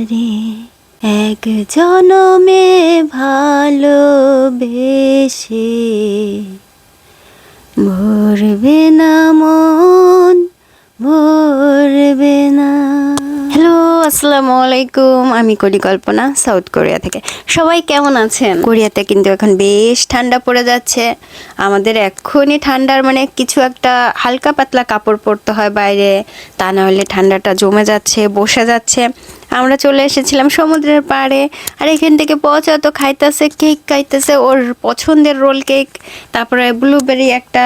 তোমারে এক জনমে ভালোবেসে ভরবে না মন ভরবে না আসসালামু আলাইকুম। আমি করি কল্পনা, সাউথ কোরিয়া থেকে। সবাই কেমন আছেন? কোরিয়াতে কিন্তু এখন বেশ ঠান্ডা পড়ে যাচ্ছে। আমাদের এক্ষুনি ঠান্ডার মানে কিছু একটা হালকা পাতলা কাপড় পরতে হয় বাইরে। তা না হলে ঠান্ডাটা জমে যাচ্ছে, বসে যাচ্ছে। আমরা চলে এসেছিলাম সমুদ্রের পাড়ে। আর এখান থেকে পচা তো খাইতেছে, কেক খাইতেছে। ওর পছন্দের রোল কেক। তারপরে ব্লুবেরি একটা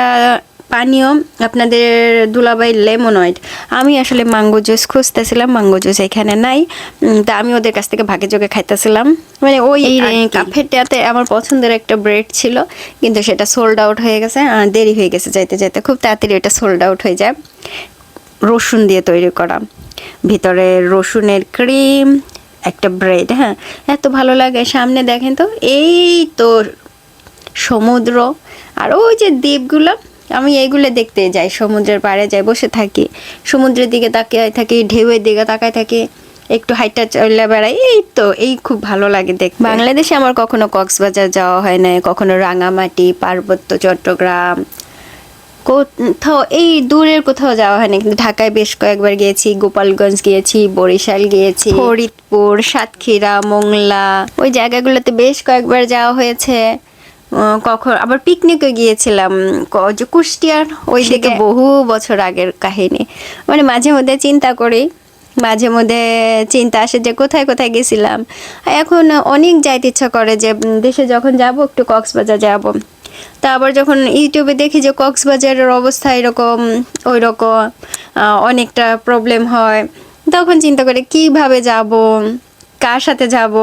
পানীয় আপনাদের দুলাবাই লেমনয়েড। আমি আসলে ম্যাঙ্গো জুস খুঁজতেছিলাম ম্যাঙ্গো জুস এখানে নাই। তা আমি ওদের কাছ থেকে ভাগে যোগে খাইতেছিলাম। মানে ওই কাফেটাতে আমার পছন্দের একটা ব্রেড ছিল কিন্তু সেটা সোল্ড আউট হয়ে গেছে আর দেরি হয়ে গেছে যাইতে যাইতে। খুব তাড়াতাড়ি ওটা সোল্ড আউট হয়ে যায়। রসুন দিয়ে তৈরি করা। ভিতরে রসুনের ক্রিম একটা ব্রেড হ্যাঁ। এত ভালো লাগে সামনে দেখেন তো এই তো সমুদ্র আর ওই যে দ্বীপগুলো আমি এইগুলো দেখতে যাই, সমুদ্রের পাড়ে যাই, বসে থাকি। সমুদ্রের দিকে তাকিয়ে থাকি, ঢেউয়ের দিকে তাকায় থাকি, একটু হাইটা চলে বেড়াই, এই তো, এই খুব ভালো লাগে দেখ বাংলাদেশে আমার কখনো কক্সবাজার যাওয়া হয় না কখনো রাঙামাটি, পার্বত্য, চট্টগ্রাম, কোথাও, এই দূরের কোথাও যাওয়া হয়নি কিন্তু ঢাকায় বেশ কয়েকবার গিয়েছি, গোপালগঞ্জ গিয়েছি, বরিশাল গিয়েছি, ফরিদপুর, সাতক্ষীরা, মোংলা, ওই জায়গাগুলোতে বেশ কয়েকবার যাওয়া হয়েছে। কখন আবার পিকনিকে গিয়েছিলাম যে কুষ্টিয়ার ওই দিকে বহু বছর আগের কাহিনী। মানে মাঝে মধ্যে চিন্তা করি মাঝে মধ্যে চিন্তা আসে যে কোথায় কোথায় গেছিলাম। এখন অনেক যাইতে ইচ্ছা করে যে দেশে যখন যাব একটু কক্সবাজার যাব। তা আবার যখন ইউটিউবে দেখি যে কক্সবাজারের অবস্থা এরকম ওই রকম অনেকটা প্রবলেম হয়। তখন চিন্তা করে কীভাবে যাব? কার সাথে যাব?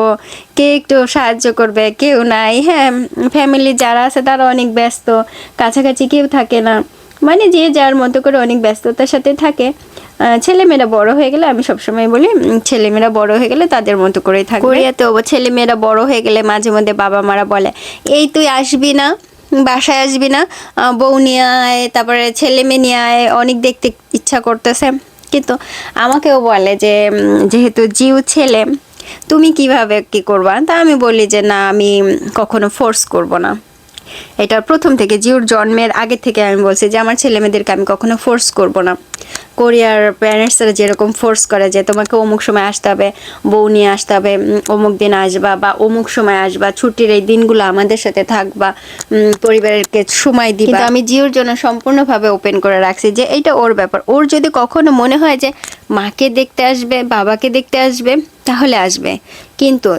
কে একটু সাহায্য করবে? কেউ নাই। হ্যাঁ ফ্যামিলি যারা আছে তারা অনেক ব্যস্ত। কাছাকাছি কেউ থাকে না। মানে যে যার মতো করে অনেক ব্যস্ততার সাথে থাকে। ছেলেমেয়েরা বড় হয়ে গেলে আমি সবসময় বলি ছেলেমেয়েরা বড় হয়ে গেলে তাদের মতো করেই থাকবে। কোরিয়াতে ছেলেমেয়েরা বড় হয়ে গেলে মাঝে মধ্যে বাবা মারা বলে, এই তুই আসবি না, বাসায় আসবি না বউ নিয়ে আয়, তারপরে ছেলে মেয়ে নিয়ে আয়। অনেক দেখতে ইচ্ছা করতেছে। কিন্তু আমাকেও বলে যে যেহেতু জিউ ছেলে তুমি কীভাবে কি করবা? তা আমি বলি যে না আমি কখনো ফোর্স করব না। এটা প্রথম থেকে জিওর জন্মের আগে থেকে আমি বলছি যে আমার ছেলে মেয়েদেরকে আমি কখনো ফোর্স করব না। কোরিয়ার প্যারেন্টসরা যেরকম ফোর্স করে যে তোমাকে অমুক সময় আসতে হবে, বউ নিয়ে আসতে হবে অমুক দিন আসবা বা অমুক সময় আসবা, ছুটির এই দিনগুলো আমাদের সাথে থাকবা পরিবারকে সময় দিবা। কিন্তু আমি জিওর জন্য সম্পূর্ণভাবে ওপেন করে রাখছি যে এইটা ওর ব্যাপার। ওর যদি কখনো মনে হয় যে মাকে দেখতে আসবে, বাবাকে দেখতে আসবে, তাহলে আসবে। কিন্তু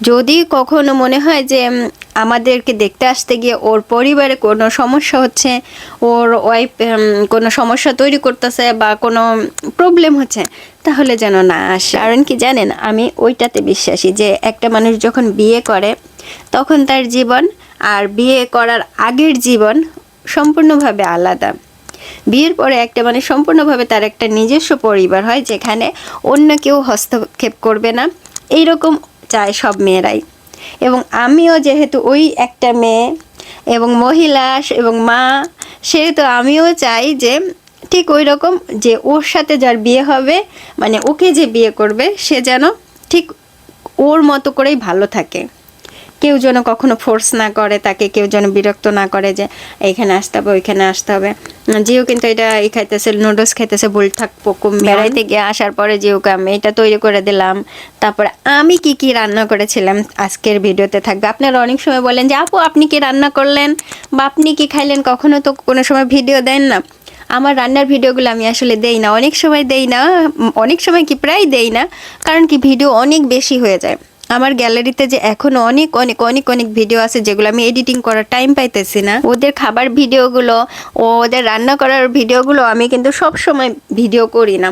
যদি কখনো মনে হয় যে আমাদেরকে দেখতে আসতে গিয়ে ওর পরিবারে কোনো সমস্যা হচ্ছে, ওর ওয়াইফ কোনো সমস্যা তৈরি করতেছে বা কোনো প্রবলেম হচ্ছে, তাহলে যেন না আসে। কারণ কি জানেন, আমি ওইটাতে বিশ্বাসী যে একটা মানুষ যখন বিয়ে করে, তখন তার জীবন আর বিয়ে করার আগের জীবন সম্পূর্ণভাবে আলাদা। বিয়ের পরে একটা মানে সম্পূর্ণভাবে তার একটা নিজস্ব পরিবার হয়, যেখানে অন্য কেউ হস্তক্ষেপ করবে না। এইরকম চায় সব মেয়েরাই। এবং আমিও যেহেতু ওই একটা মেয়ে এবং মহিলা এবং মা, সেহেতু আমিও চাই যে ঠিক ওই রকম যে ওর সাথে যার বিয়ে হবে মানে ওকে যে বিয়ে করবে, সে যেন ঠিক ওর মতো করেই ভালো থাকে। কেউ যেন কখনো ফোর্স না করে তাকে কেউ যেন বিরক্ত না করে যে এইখানে আসতে হবে ওইখানে আসতে হবে। জিও কিন্তু এটা এই খাইতেছে নুডলস খাইতেছে বল থাক পোকুম বেড়াইতে গিয়ে আসার পরে জিওকে আমি এটা তৈরি করে দিলাম। তারপরে আমি কি কি রান্না করেছিলাম আজকের ভিডিওতে থাকবে। আপনারা অনেক সময় বলেন যে আপু আপনি কি রান্না করলেন বা আপনি কি খাইলেন? কখনো তো কোনো সময় ভিডিও দেন না। আমার রান্নার ভিডিওগুলো আমি আসলে দেই না অনেক সময় দেই না অনেক সময় কি প্রায় দেই না কারণ কি ভিডিও অনেক বেশি হয়ে যায়। আমার গ্যালারিতে যে এখনও অনেক অনেক অনেক অনেক ভিডিও আছে যেগুলো আমি এডিটিং করার টাইম পাইতেছি না। ওদের খাবার ভিডিওগুলো ও ওদের রান্না করার ভিডিওগুলো আমি কিন্তু সব সময় ভিডিও করি না।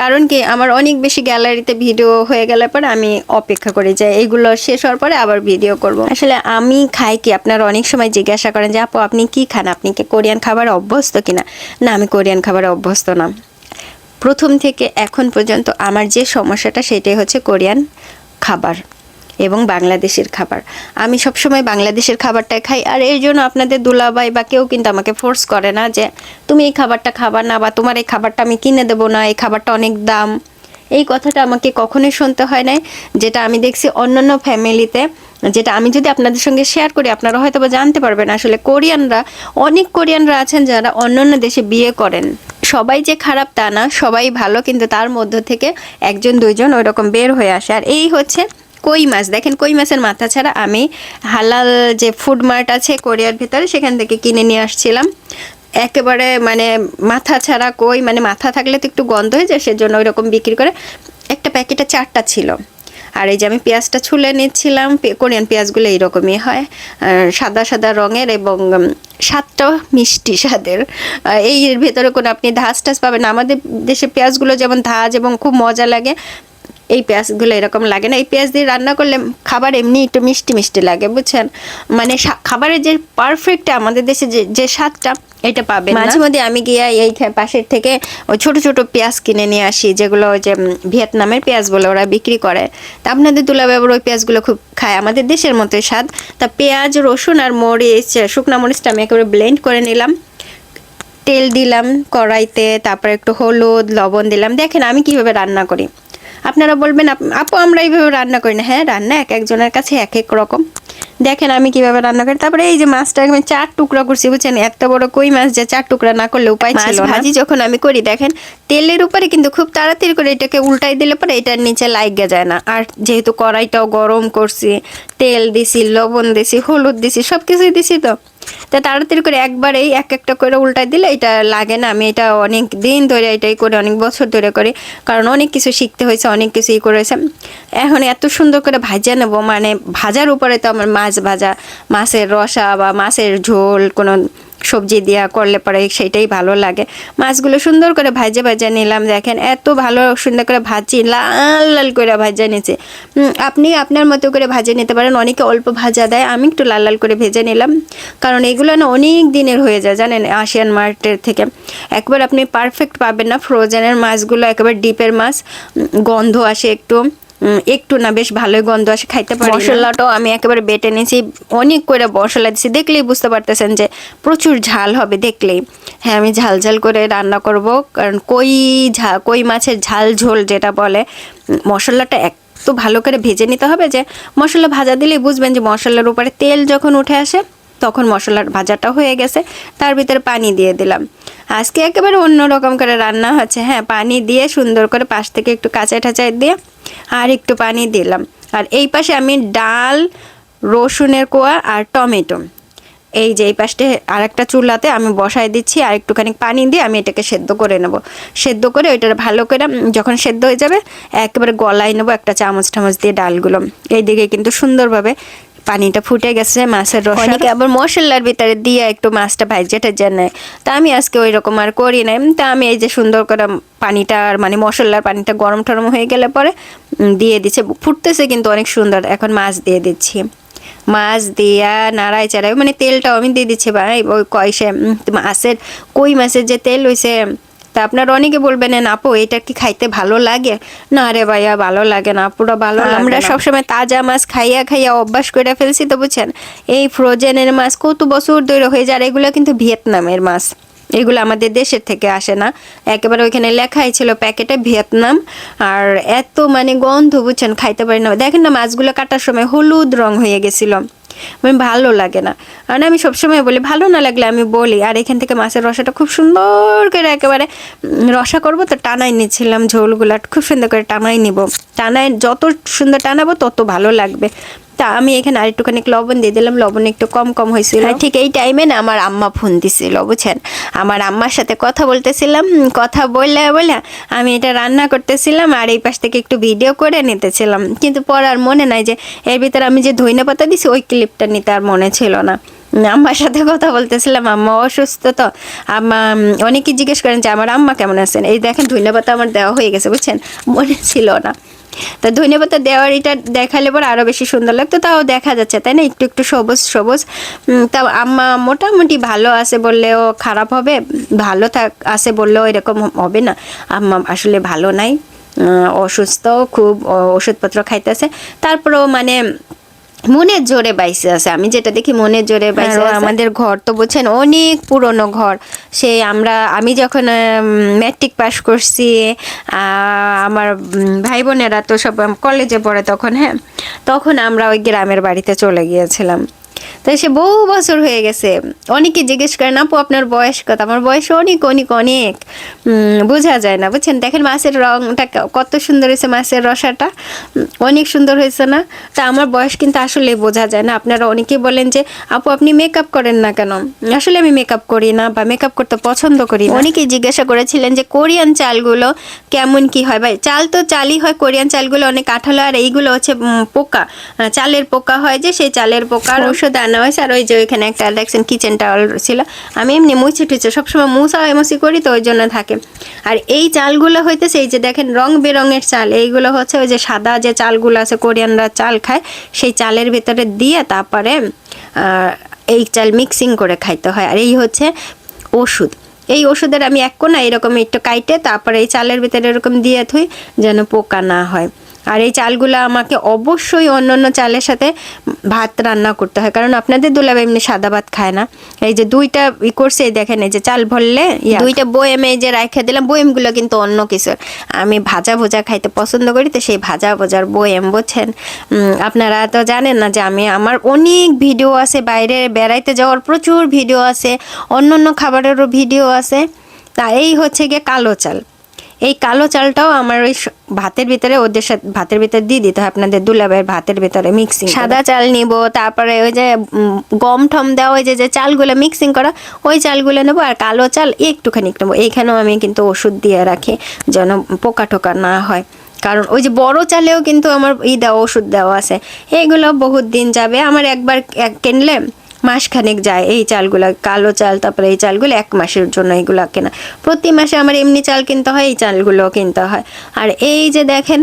কারণ কি, আমার অনেক বেশি গ্যালারিতে ভিডিও হয়ে গেলে পরে আমি অপেক্ষা করি যে এইগুলো শেষ হওয়ার পরে আবার ভিডিও করব। আসলে আমি খাই কি, আপনারা অনেক সময় জিজ্ঞাসা করেন যে, আপু, আপনি কি খান? আপনি কি কোরিয়ান খাবারে অভ্যস্ত কিনা? না, আমি কোরিয়ান খাবারে অভ্যস্ত না। প্রথম থেকে এখন পর্যন্ত আমার যে সমস্যাটা, সেটাই হচ্ছে কোরিয়ান খাবার এবং বাংলাদেশের খাবার। আমি সবসময় বাংলাদেশের খাবারটাই খাই আর এর জন্য আপনাদের দুলাবাই বা কেউ কিন্তু আমাকে ফোর্স করে না যে, তুমি এই খাবারটা খাবার না বা তোমার এই খাবারটা আমি কিনে দেবো না, এই খাবারটা অনেক দাম। এই কথাটা আমাকে কখনোই শুনতে হয় নাই, যেটা আমি দেখছি অন্যান্য ফ্যামিলিতে যেটা আমি যদি আপনাদের সঙ্গে শেয়ার করি, আপনারা হয়তো বা জানতে পারবেন আসলে কোরিয়ানরা, অনেক কোরিয়ানরা আছেন যারা অন্যান্য দেশে বিয়ে করেন। সবাই যে খারাপ তা না, সবাই ভালো, কিন্তু তার মধ্য থেকে একজন, দুইজন ওই রকম বের হয়ে আসে। আর এই হচ্ছে কই মাছ। দেখেন কই মাছের মাথা ছাড়া আমি হালাল যে ফুড মার্ট আছে কোরিয়ার ভিতরে, সেখান থেকে কিনে নিয়ে আসছিলাম। একেবারে মানে মাথা ছাড়া কই মানে মাথা থাকলে তো একটু গন্ধ হয়ে যায়, সেজন্য ওই রকম বিক্রি করে একটা প্যাকেটে চারটা ছিল। আর এই যে আমি পেঁয়াজটা ছুলে নিচ্ছিলাম কোরিয়ান পেঁয়াজগুলো এইরকমই হয়। সাদা সাদা রঙের এবং স্বাদটা মিষ্টি স্বাদের। এই ভেতরে কোনো আপনি ধাস টাস পাবেন আমাদের দেশে পেঁয়াজগুলো যেমন ধাজ এবং খুব মজা লাগে এই পেঁয়াজগুলো এরকম লাগে না। এই পেঁয়াজ দিয়ে রান্না করলে খাবার এমনি একটু মিষ্টি মিষ্টি লাগে, বুঝছেন? মানে খাবারের যে পারফেক্ট আমাদের দেশে যে যে স্বাদটা, এটা পাবেন মাঝে মধ্যে আমি গিয়ে এই পাশের থেকে ওই ছোট ছোট পেঁয়াজ কিনে নিয়ে আসি, যেগুলো যে ভিয়েতনামের পেঁয়াজ বলে ওরা বিক্রি করে। তা আপনাদের দুলাবাবুর ওই পেঁয়াজগুলো খুব খায়। আমাদের দেশের মতোই স্বাদ। তা পেঁয়াজ, রসুন আর মরিচ, শুকনো মরিচটা আমি একেবারে ব্লেন্ড করে নিলাম। তেল দিলাম কড়াইতে, তারপর একটু হলুদ, লবণ দিলাম। দেখেন আমি কীভাবে রান্না করি। আপনারা বলবেন আপু আমরা এইভাবে রান্না করি না। হ্যাঁ রান্না এক একজনের কাছে এক এক রকম। দেখেন আমি কীভাবে রান্না করি। তারপরে এই যে মাছটা আমি চার টুকরা করছি বুঝছেন? এত বড় কই মাছ যে চার টুকরা না করলে উপায় ছিল ভাজি যখন আমি করি দেখেন তেলের উপরে কিন্তু খুব তাড়াতাড়ি করে এটাকে উল্টাই দিলে পরে এটার নিচে লাইগে যায় না। আর যেহেতু কড়াইটাও গরম করছি তেল দিছি লবণ দিছি হলুদ দিছি সব কিছুই দিছি তো। তা তাড়াতাড়ি করে একবারেই এক একটা করে উল্টাই দিলে এটা লাগে না। আমি এটা অনেক দিন ধরে এটাই করে, অনেক বছর ধরে করে, কারণ অনেক কিছু শিখতে হয়েছে, অনেক কিছুই করেছে। এখন এত সুন্দর করে ভাজা নেব মানে ভাজার উপরে তো আমার মাছ ভাজা, মাছের রসা বা মাছের ঝোল কোনো সবজি দিয়া করলে পরে সেটাই ভালো লাগে। মাছগুলো সুন্দর করে ভাজে ভাজা নিলাম, দেখেন এত ভালো সুন্দর করে ভাজি, লাল লাল করে ভাজা নিয়েছে আপনি আপনার মতো করে ভাজে নিতে পারেন, অনেকে অল্প ভাজা দেয়, আমি একটু লাল লাল করে ভেজে নিলাম। কারণ এগুলো না অনেক দিনের হয়ে যায়, জানেন আসিয়ান মার্কেটের থেকে। একবার আপনি পারফেক্ট পাবেন না ফ্রোজেনের মাছগুলো, একেবারে ডিপের মাছ গন্ধ আসে একটু। একটু না, বেশ ভালোই গন্ধ আসে, খাইতে পারি মশলাটাও আমি একেবারে বেটে নিয়েছি, অনেক করে মশলা দিছি দেখলেই বুঝতে পারতেছেন যে প্রচুর ঝাল হবে, দেখলেই। হ্যাঁ আমি ঝাল ঝাল করে রান্না করব, কারণ কই ঝা, কই মাছের ঝাল ঝোল যেটা বলে মশলাটা এক তো ভালো করে ভেজে নিতে হবে যে মশলা ভাজা দিলেই বুঝবেন যে মশলার উপরে তেল যখন উঠে আসে, তখন মশলার ভাজাটা হয়ে গেছে, তার ভিতরে পানি দিয়ে দিলাম। আজকে একেবারে অন্য রকম করে রান্না হচ্ছে। হ্যাঁ পানি দিয়ে সুন্দর করে পাশ থেকে একটু কাঁচাই ঠাচাই দিয়ে আর একটু পানি দিলাম। আর এই পাশে আমি ডাল, রসুনের কোয়া আর টমেটো। এই যে এই পাশে আর একটা চুলাতে আমি বসাই দিচ্ছি আর একটুখানি পানি দিয়ে আমি এটাকে সেদ্ধ করে নেব। সেদ্ধ করে ওইটা ভালো করে যখন সেদ্ধ হয়ে যাবে, একেবারে গলায় নেব একটা চামচ টামচ দিয়ে ডালগুলো। এই এইদিকে কিন্তু সুন্দরভাবে পানিটা ফুটে গেছে, মাছের রস অনেকে আবার মশলার ভিতরে দিয়ে একটু মাছটা ভাইজে টাইজে নেয় তা আমি আজকে ওই রকম আর করি নাই। তা আমি এই যে সুন্দর করে পানিটা আর মানে মশলার পানিটা গরম টরম হয়ে গেলে পরে দিয়ে দিচ্ছে ফুটতেছে কিন্তু অনেক সুন্দর। এখন মাছ দিয়ে দিচ্ছি। মাছ দিয়া নাড়াই চাড়াই মানে তেলটাও আমি দিয়ে দিচ্ছি ভাই, ওই কয়সে মাছের, কই মাছের যে তেল হইছে তা আপনারা অনেকে বলবেন "না, আপু এটা কি খাইতে ভালো লাগে? না রে ভাইয়া ভালো লাগে না পুরো ভালো লাগে আমরা সবসময় তাজা মাছ খাইয়া খাইয়া অভ্যাস করে ফেলছি তো বুঝছেন? এই ফ্রোজেনের মাছ কত বছর ধরে হয়ে যায় এগুলো কিন্তু ভিয়েতনামের মাছ। এগুলো আমাদের দেশের থেকে আসে না। একেবারে ওইখানে লেখাই ছিল প্যাকেটে ভিয়েতনাম আর এত মানে গন্ধ বুঝছেন? খাইতে পারি না। দেখেন না মাছগুলো কাটার সময় হলুদ রং হয়ে গেছিল। মানে ভালো লাগে না। মানে আমি সবসময় বলি, ভালো না লাগলে আমি বলি। আর এখান থেকে মাছের রসাটা খুব সুন্দর করে একেবারে রসা করব তো টানাই নিচ্ছিলাম ঝোলগুলো। খুব সুন্দর করে টানাই নিব। টানাই, যত সুন্দর টানাবো তত ভালো লাগবে। তা আমি এখানে আরেকটুখানি লবণ দিয়ে দিলাম। লবণ একটু কম কম হয়েছিল। আর ঠিক এই টাইমে না আমার আম্মা ফোন দিছিল, বুঝছেন? আমার আম্মার সাথে কথা বলতেছিলাম কথা বললে বলে আমি এটা রান্না করতেছিলাম আর এই পাশ থেকে একটু ভিডিও করে নিতেছিলাম। কিন্তু পর আর মনে নাই যে এর ভিতরে আমি যে ধইনা পাতা দিছি, ওই ক্লিপটা নিতে আর মনে ছিল না। আম্মার সাথে কথা বলতেছিলাম, আম্মা অসুস্থ তো। আম্মা অনেকেই জিজ্ঞেস করেন যে, আমার আম্মা কেমন আছেন? এই দেখেন পাতা আমার দেওয়া হয়ে গেছে, বুঝছেন? মনে ছিল না। তা ধনিয়া পাতা দেওয়ার এটা দেখালে পর আরও বেশি সুন্দর লাগতো, তাও দেখা যাচ্ছে, তাই না? একটু একটু সবুজ সবুজ। তা আম্মা মোটামুটি ভালো আছে বললেও খারাপ হবে, ভালো থাক, আছে বললেও এরকম হবে না। আম্মা আসলে ভালো নাই অসুস্থ খুব ওষুধপত্র খাইতেছে। তারপরেও মানে মনের জোরে বাইসে আছে। আমি যেটা দেখি মনের জোরে বাইসে আমাদের ঘর তো বলছেন অনেক পুরনো ঘর। সেই আমরা আমি যখন ম্যাট্রিক পাস করছি আমার ভাই বোনেরা তো সব কলেজে পড়ে তখন হ্যাঁ? তখন আমরা ওই গ্রামের বাড়িতে চলে গিয়েছিলাম। তাই সে বহু বছর হয়ে গেছে। অনেকে জিজ্ঞেস করেন আপু আপনার বয়স কত? আমার বয়স অনেক অনেক অনেক। বোঝা যায় না বুঝছেন? দেখেন মাছের রংটা কত সুন্দর হয়েছে মাছের রসাটা। অনেক সুন্দর হয়েছে না? তা আমার বয়স কিন্তু আসলে বোঝা যায় না। আপনারা অনেকেই বলেন যে আপু আপনি মেকআপ করেন না কেন? আসলে আমি মেকআপ করি না বা মেকআপ করতে পছন্দ করি অনেকেই জিজ্ঞাসা করেছিলেন যে কোরিয়ান চালগুলো কেমন কি হয়? ভাই চাল তো চালই হয় কোরিয়ান চালগুলো অনেক কাঠালো আর এইগুলো হচ্ছে পোকা। চালের পোকা হয় যে সেই চালের পোকার ওষুধ আনা হয়েছে আর ওই যে ওইখানে একটা দেখছেন কিচেন টাওয়াল ছিল। আমি এমনি মুছে টুছে, সবসময় মুছা এমসি করি তো, ওই জন্য থাকে। আর এই চালগুলো হইতেছে, এই যে দেখেন রং বেরঙের চাল, এইগুলো হচ্ছে ওই যে সাদা যে চালগুলো আছে, কোরিয়ানরা চাল খায়, সেই চালের ভেতরে দিয়ে তারপরে এই চাল মিক্সিং করে খাইতে হয়। আর এই হচ্ছে ওষুধ। এই ওষুধের আমি এক কোনা এরকম একটু কাইটে, তারপরে এই চালের ভিতরে এরকম দিয়ে থুই, যেন পোকা না হয়। আর এই চালগুলো আমাকে অবশ্যই অন্য অন্য চালের সাথে ভাত রান্না করতে হয়। কারণ আপনাদের দুলাভ এমনি সাদা ভাত খায় না। এই যে দুইটা ই করছে দেখেন এই যে চাল ভরলে দুইটা বয়েমে এই যে রাখে দিলাম বয়েমগুলো কিন্তু অন্য কিছুর। আমি ভাজা ভোজা খাইতে পছন্দ করি তো সেই ভাজা ভোজার বয়েম বুঝছেন? উম, আপনারা তো জানেন না যে আমি আমার অনেক ভিডিও আছে বাইরে বেড়াইতে যাওয়ার প্রচুর ভিডিও আছে অন্য অন্য খাবারেরও ভিডিও আছে। তা এই হচ্ছে গিয়ে কালো চাল। এই কালো চালটাও আমার ওই ভাতের ভিতরে, ওদের সাথে ভাতের ভিতরে দিয়ে দিতে হয় আপনাদের দুলাবের ভাতের ভিতরে মিক্সিং সাদা চাল নিব, তারপরে ওই যে গম ঠম দেওয়া, ওই যে যে চালগুলো মিক্সিং করা, ওই চালগুলো নেব আর কালো চাল একটুখানি নেব। এইখানেও আমি কিন্তু ওষুধ দিয়ে রাখি যেন পোকা টোকা না হয়। কারণ ওই যে বড় চালেও কিন্তু আমার ই দেওয়া, ওষুধ দেওয়া আছে। এইগুলো বহুত দিন যাবে। আমার একবার এক কিনলে মাসখানেক যায়, এই চালগুলো, কালো চাল, তারপরে এই চালগুলো এক মাসের জন্য এগুলো কেনা। প্রতি মাসে আমার এমনি চাল কিনতে হয়, এই চালগুলো কিনতে হয়। আর এই যে দেখেন,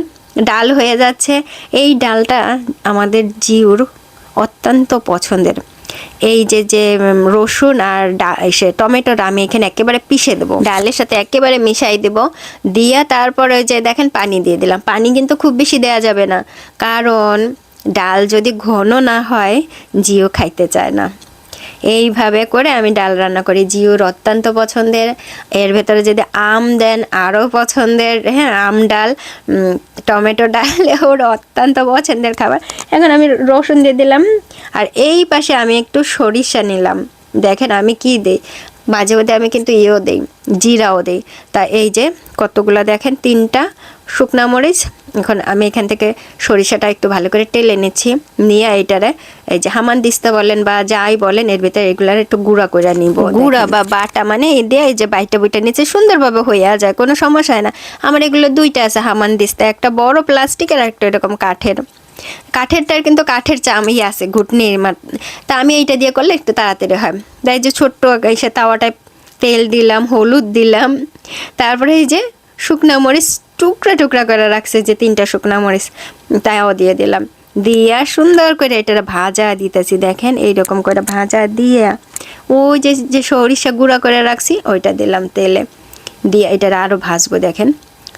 ডাল হয়ে যাচ্ছে। এই ডালটা আমাদের জিউর অত্যন্ত পছন্দের। এই যে যে রসুন আর সে টমেটোর আমি এখানে একেবারে পিষে দেবো। ডালের সাথে একেবারে মিশাই দেবো। দিয়া তারপরে যে দেখেন, পানি দিয়ে দিলাম। পানি কিন্তু খুব বেশি দেয়া যাবে না। কারণ ডাল যদি ঘন না হয়, জিও খাইতে চায় না। এইভাবে করে আমি ডাল রান্না করি। জিওর অত্যন্ত পছন্দের। এর ভেতরে যদি আম দেন, আরও পছন্দের। হ্যাঁ আম ডাল টমেটো ডাল, ওর অত্যন্ত পছন্দের খাবার। এখন আমি রসুন দিয়ে দিলাম। আর এই পাশে আমি একটু সরিষা নিলাম। দেখেন আমি কি দেই। মাঝে মধ্যে আমি কিন্তু ইয়েও দিই জিরাও দিই। তা এই যে কতগুলো দেখেন তিনটা শুকনা মরিচ এখন আমি এখান থেকে সরিষাটা একটু ভালো করে টেলে নিচ্ছি নিয়ে এইটারে এই যে হামান দিস্তা বলেন বা যাই বলেন এর ভিতরে এগুলার একটু গুঁড়া করে নিব। গুঁড়া বা বাটা মানে এই দিয়ে এই যে বাইটা বুইটা নিচে সুন্দরভাবে হয়ে যায় কোনো সমস্যা হয় না। আমার এগুলো দুইটা আছে হামান দিস্তা একটা বড় প্লাস্টিকের আর একটা এরকম কাঠের। কাঠেরটার কিন্তু কাঠের চামি আছে ঘুটনির তা আমি এইটা দিয়ে করলে একটু তাড়াতাড়ি হয়। তাই যে ছোট্ট এসে তাওয়াটায় তেল দিলাম, হলুদ দিলাম, তারপরে এই যে শুকনা মরিচ টুকরা টুকরা করে রাখছে, যে তিনটা শুকনা মরিচ, তাও দিয়ে দিলাম। দিয়া সুন্দর করে এটা ভাজা দিতেছি, দেখেন এইরকম করে ভাজা দিয়া, ওই যে যে সরিষা গুঁড়া করে রাখছি, ওইটা দিলাম তেলে। দিয়ে এটা আরও ভাজবো, দেখেন।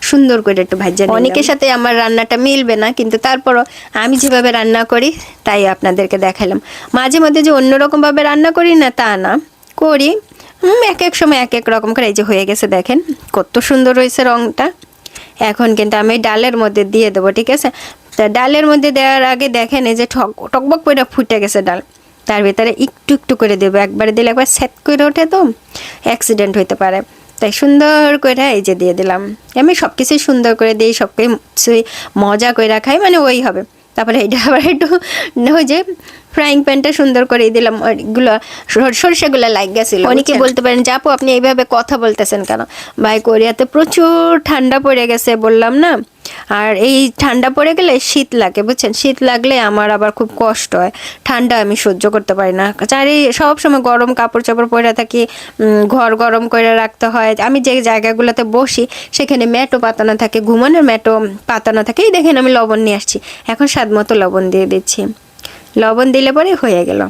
সুন্দর করে একটু ভাজা অনেকের সাথে আমার রান্নাটা মিলবে না, কিন্তু তারপরও আমি যেভাবে রান্না করি, তাই আপনাদেরকে দেখালাম। মাঝে মধ্যে যে অন্যরকম ভাবে রান্না করি না, তা না। করি এক এক সময় এক এক রকম করে, এই যে হয়ে গেছে, দেখেন, কত সুন্দর হয়েছে রংটা। এখন কিন্তু আমি ডালের মধ্যে দিয়ে দেবো, ঠিক আছে? তা ডালের মধ্যে দেওয়ার আগে দেখেন, এই যে ঠক, টকবক করে ফুটে গেছে ডাল। তার ভিতরে একটু একটু করে দেবো। একবারে দিলে একবার সেট করে ওঠে তো, অ্যাক্সিডেন্ট হইতে পারে। তাই সুন্দর করে এই যে দিয়ে দিলাম। আমি সব কিছুই সুন্দর করে দিই সবকে মজা করে খাই মানে ওই হবে। তারপরে এটা আবার একটু, ওই যে ফ্রাইং প্যানটা সুন্দর করে দিলাম ওইগুলো সর- সরিষাগুলো লাগ গেছিল। অনেকে বলতে পারেন যে আপু আপনি এইভাবে কথা বলতেছেন কেন? ভাই কোরিয়াতে প্রচুর ঠান্ডা পড়ে গেছে বললাম না? আর এই ঠান্ডা পড়ে গেলে শীত লাগে বুঝছেন? শীত লাগলে আমার আবার খুব কষ্ট হয়। ঠান্ডা আমি সহ্য করতে পারি না। চারি সব সময় গরম কাপড় চাপড় পরে থাকি ঘর গরম করে রাখতে হয়। আমি যে জায়গাগুলোতে বসি সেখানে ম্যাটও পাতানো থাকে ঘুমানোর ম্যাটও পাতানো থাকে। এই দেখেন আমি লবণ নিয়ে আসছি। এখন স্বাদ মতো লবণ দিয়ে দিচ্ছি। লবণ দিলে পরে হয়ে গেল।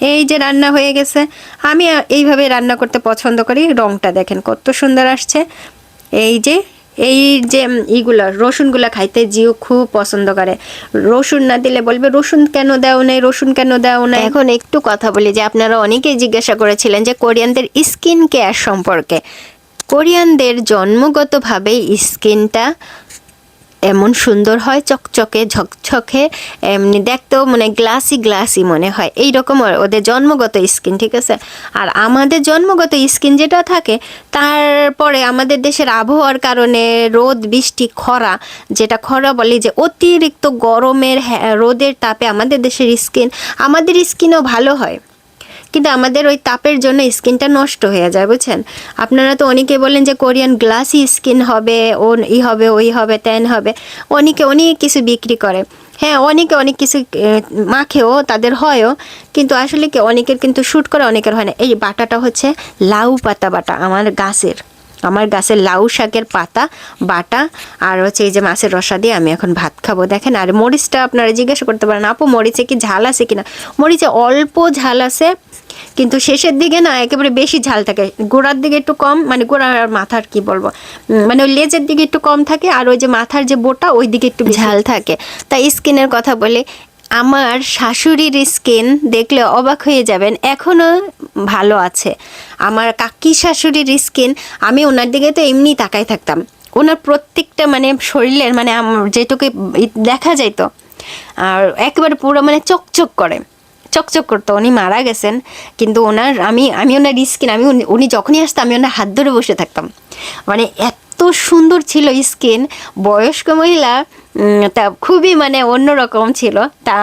এই যে রান্না হয়ে গেছে, আমি এইভাবে রান্না করতে পছন্দ করি। রংটা দেখেন কত সুন্দর আসছে। এই যে এই যে ইগুলো রসুনগুলো খাইতে জিও খুব পছন্দ করে। রসুন না দিলে বলবে, রসুন কেন দাও নাই? রসুন কেন দাও না এখন একটু কথা বলি যে, আপনারা অনেকেই জিজ্ঞাসা করেছিলেন যে, কোরিয়ানদের স্কিন কেয়ার সম্পর্কে। কোরিয়ানদের জন্মগতভাবেই স্কিনটা এমন সুন্দর হয়, চকচকে, ঝকঝকে, এমনি দেখতেও মানে গ্লাসি গ্লাসি মনে হয়। এই রকম ওদের জন্মগত স্কিন, ঠিক আছে? আর আমাদের জন্মগত স্কিন যেটা থাকে, তারপরে আমাদের দেশের আবহাওয়ার কারণে রোদ, বৃষ্টি, খরা, যেটা খরা বলি যে অতিরিক্ত গরমের রোদের তাপে আমাদের দেশের স্কিন, আমাদের স্কিনও ভালো হয়। কিন্তু আমাদের ওই তাপের জন্য স্কিনটা নষ্ট হয়ে যায়, বুঝছেন? আপনারা তো অনেকে বলেন যে কোরিয়ান গ্লাসি স্কিন হবে, ও ই হবে, ওই হবে, তেন হবে। অনেকে অনেক কিছু বিক্রি করে। হ্যাঁ অনেকে অনেক কিছু মাখেও, তাদের হয়ও, কিন্তু আসলে কি অনেকের কিন্তু শ্যুট করে, অনেকের হয় না। এই বাটাটা হচ্ছে লাউ পাতা বাটা, আমার গাছের। আমার গাছের লাউ শাকের পাতা বাটা আর হচ্ছে এই যে মাছের রসা দিয়ে আমি এখন ভাত খাব। দেখেন আর মরিচটা আপনারা জিজ্ঞাসা করতে পারেন আপু মরিচে কি ঝাল আছে কিনা? মরিচে অল্প ঝাল আছে কিন্তু শেষের দিকে না একেবারে বেশি ঝাল থাকে। গোড়ার দিকে একটু কম মানে গোড়ার আর মাথার কি বলব? মানে ওই লেজের দিকে একটু কম থাকে আর ওই যে মাথার যে বোটা ওই দিকে একটু ঝাল থাকে। তাই স্কিনের কথা বলে আমার শাশুড়ির স্কিন দেখলে অবাক হয়ে যাবেন, এখনও ভালো আছে। আমার কাকি শাশুড়ির স্কিন, আমি ওনার দিকে তো এমনি তাকাই থাকতাম। ওনার প্রত্যেকটা মানে শরীরের মানে আমার যেটুকু দেখা যাইতো আর একেবারে পুরো মানে চকচক করে, চকচক করতো। উনি মারা গেছেন, কিন্তু ওনার, আমি আমি ওনার স্কিন, আমি উনি- যখনই আসতো, আমি ওনার হাত ধরে বসে থাকতাম। মানে এত সুন্দর ছিল স্কিন। বয়স্ক মহিলা তা খুবই মানে অন্যরকম ছিল। তা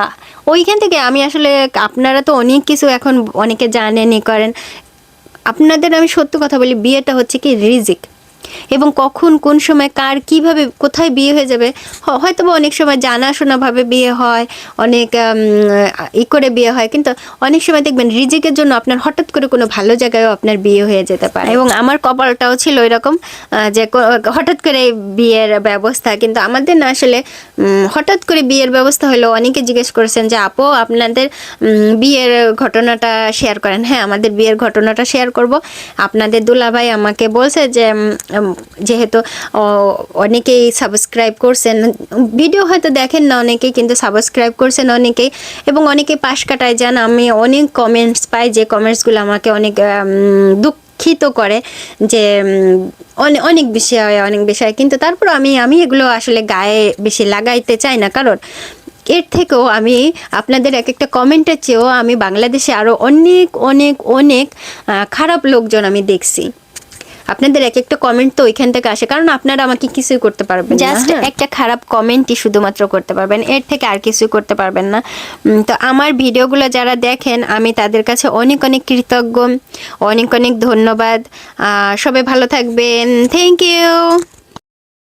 ওইখান থেকে আমি আসলে, আপনারা তো অনেক কিছু এখন অনেকে জানেনি করেন। আপনাদের আমি সত্য কথা বলি, বিয়েটা হচ্ছে কি রিজিক। এবং কখন কোন সময় কার কীভাবে কোথায় বিয়ে হয়ে যাবে হয়তো বা অনেক সময় জানাশোনাভাবে বিয়ে হয়, অনেক ই করে বিয়ে হয়, কিন্তু অনেক সময় দেখবেন রিজিকের জন্য আপনার হঠাৎ করে কোনো ভালো জায়গায়ও আপনার বিয়ে হয়ে যেতে পারে। এবং আমার কপালটাও ছিল এরকম যে হঠাৎ করে বিয়ের ব্যবস্থা, কিন্তু আমাদের না আসলে হঠাৎ করে বিয়ের ব্যবস্থা হলো। অনেকে জিজ্ঞেস করেছেন যে আপু আপনাদের বিয়ের ঘটনাটা শেয়ার করেন। হ্যাঁ আমাদের বিয়ের ঘটনাটা শেয়ার করব। আপনাদের দুলাভাই আমাকে বলছে যে যেহেতু অনেকেই সাবস্ক্রাইব করছেন। ভিডিও হয়তো দেখেন না অনেকেই কিন্তু সাবস্ক্রাইব করছেন অনেকেই। এবং অনেকে পাশ কাটায় যান। আমি অনেক কমেন্টস পাই যে কমেন্টসগুলো আমাকে অনেক উম, দুঃখিত করে যে অনেক বিষয় অনেক বিষয় কিন্তু তারপর আমি আমি এগুলো আসলে গায়ে বেশি লাগাইতে চাই না। কারণ এর থেকেও আমি আপনাদের এক একটা কমেন্টের চেয়েও আমি বাংলাদেশে আরও অনেক অনেক অনেক খারাপ লোকজন আমি দেখছি। আপনাদের এক একটা কমেন্ট তো ওইখান থেকে আসে কারণ আপনারা আমাকে কিছুই করতে পারবেন জাস্ট একটা খারাপ কমেন্টই শুধুমাত্র করতে পারবেন এর থেকে আর কিছুই করতে পারবেন না। তো আমার ভিডিওগুলো যারা দেখেন আমি তাদের কাছে অনেক অনেক কৃতজ্ঞ অনেক অনেক ধন্যবাদ। সবাই ভালো থাকবেন। Thank you